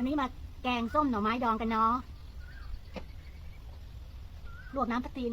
วันนี้มาแกงส้มหน่อไม้ดองกันเนาะลวกน้ำปลาตีน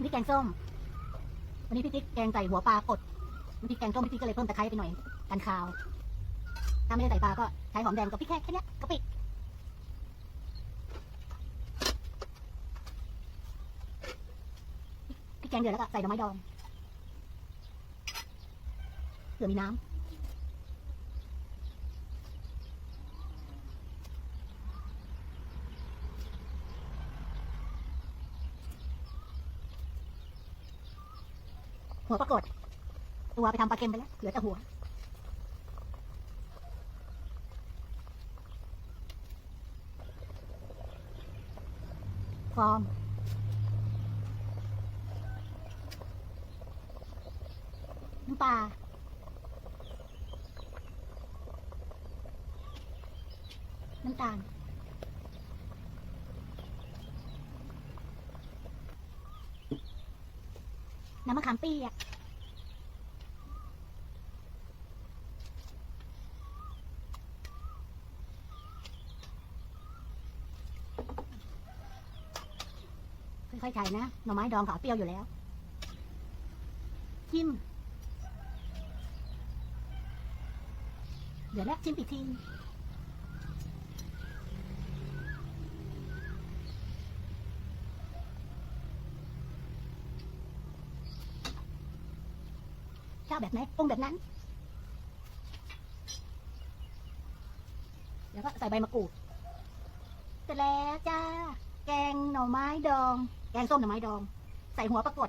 วันนี้แกงส้ม วันนี้พี่ติ๊กแกงใส่หัวปลากดวันนี้แกงส้มพี่ติ๊กก็เลยเพิ่มตะไคร้ไปหน่อยกันคาว ถ้าไม่ได้ใส่ปลาก็ใช้หอมแดงกับพริกแค่แค่นี้กะปิพริกแกงเดือดแล้วก็ใส่ดอกไม้ดองเผื่อมีน้ำ หัวปรากฏตัวไปทำปลาเค็มไปแล้วเหลือแต่หัวฟอร์มน้ำปลาน้ำตาล น้ำมะขามเปียกค่อยๆใส่นะ หน่อไม้ดองเขาเปรี้ยวอยู่แล้ว จิ้ม เดี๋ยวแล้วจิ้มอีกที ชอบแบบไหนปรุงแบบนั้น แล้วก็ใส่ใบมะกรูดเสร็จแล้วจ้า แกงหน่อไม้ดอง แกงส้มหน่อไม้ดอง ใส่หัวปรากฏ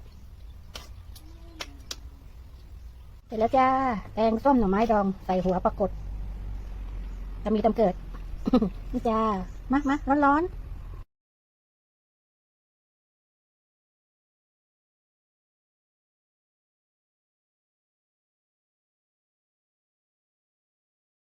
เสร็จแล้วจ้า แกงส้มหน่อไม้ดอง ใส่หัวปรากฏจะมีตำเกิดนี่จ้ามามาร้อนๆ